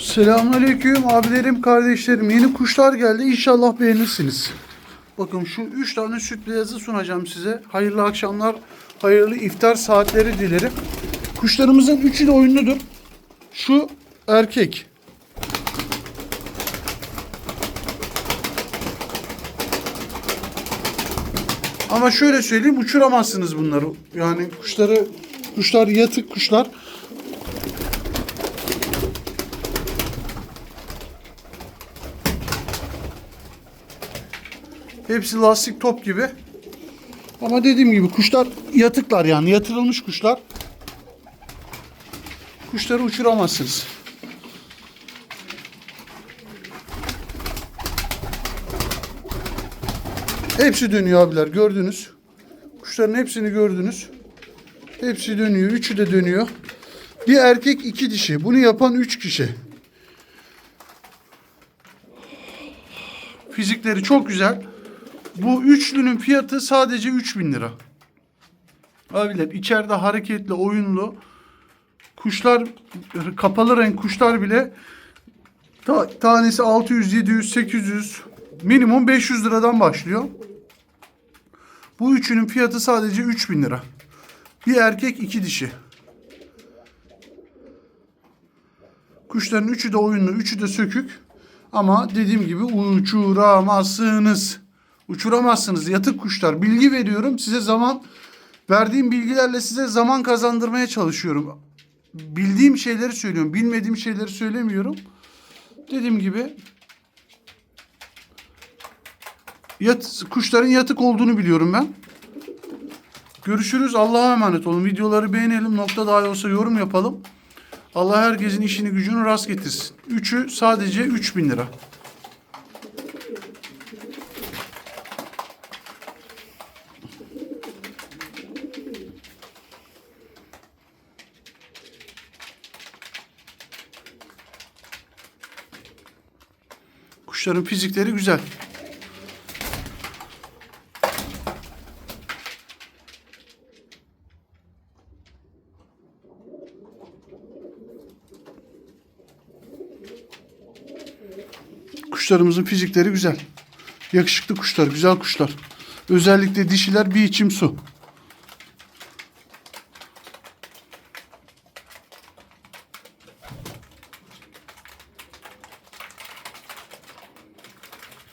Selamünaleyküm abilerim, kardeşlerim. Yeni kuşlar geldi. İnşallah beğenirsiniz. Bakın şu üç tane süt beyazı sunacağım size. Hayırlı akşamlar, hayırlı iftar saatleri dilerim. Kuşlarımızın üçü de oyunludur. Şu erkek. Ama şöyle söyleyeyim uçuramazsınız bunları. Yani kuşları kuşlar yatık kuşlar. Hepsi lastik top gibi. Ama dediğim gibi kuşlar yatıklar yani yatırılmış kuşlar. Kuşları uçuramazsınız. Hepsi dönüyor abiler gördünüz. Kuşların hepsini gördünüz. Hepsi dönüyor. Üçü de dönüyor. Bir erkek iki dişi. Bunu yapan üç kişi. Fizikleri çok güzel. Bu üçlünün fiyatı sadece 3000 lira. Abiler içeride hareketli, oyunlu kuşlar kapalı renk kuşlar bile ta- tanesi 600, 700, 800 minimum 500 liradan başlıyor. Bu üçünün fiyatı sadece 3000 lira. Bir erkek iki dişi. Kuşların üçü de oyunlu, üçü de sökük. Ama dediğim gibi uçuramazsınız. Uçuramazsınız. Yatık kuşlar. Bilgi veriyorum. Size zaman verdiğim bilgilerle size zaman kazandırmaya çalışıyorum. Bildiğim şeyleri söylüyorum. Bilmediğim şeyleri söylemiyorum. Dediğim gibi yat, kuşların yatık olduğunu biliyorum ben. Görüşürüz. Allah'a emanet olun. Videoları beğenelim. Nokta dahi olsa yorum yapalım. Allah herkesin işini gücünü rast getirsin. Üçü sadece 3000 lira. Kuşların fizikleri güzel. Kuşlarımızın fizikleri güzel. Yakışıklı kuşlar, güzel kuşlar. Özellikle dişiler bir içim su.